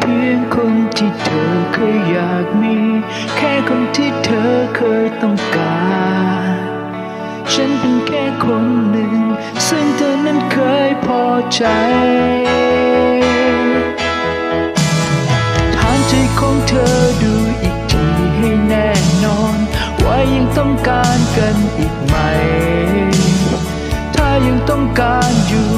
เพียงคนที่เธอเคยอยากมี แค่คนที่เธอเคยต้องการ ฉันเป็นแค่คนหนึ่ง ซึ่งเธอนั้นเคยพอใจถามใจของเธอดูอีกทีให้แน่นอน ว่ายังต้องการกันอีกไหม ถ้ายังต้องการอยู่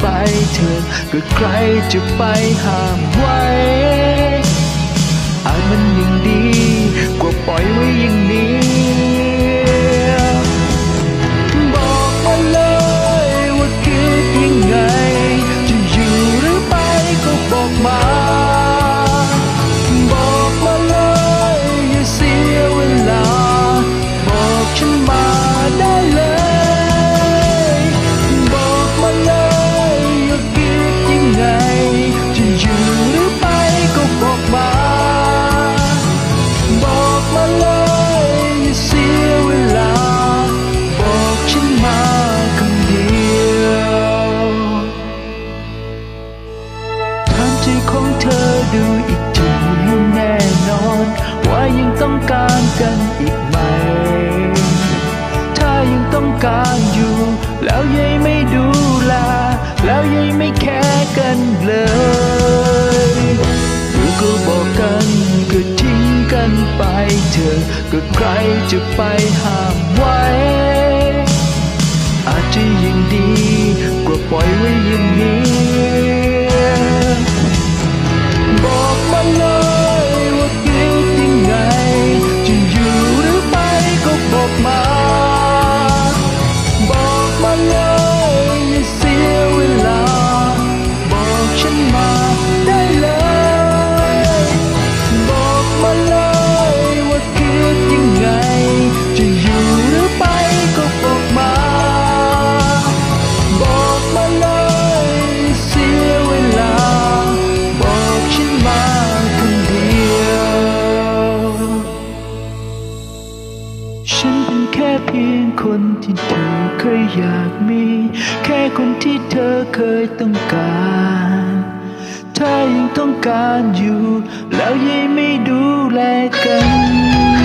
ไปเถอะก็ใครจะไปห้ามไว้อาจมันยังดี กว่าปล่อยไว้ย่ง ไปเธอก็ใครจะไปห้ามไว้ คนที่เธอเคยอยากมี แค่คนที่เธอเคยต้องการถ้ายังต้องการอยู่ แล้วยังไม่ดูแลกัน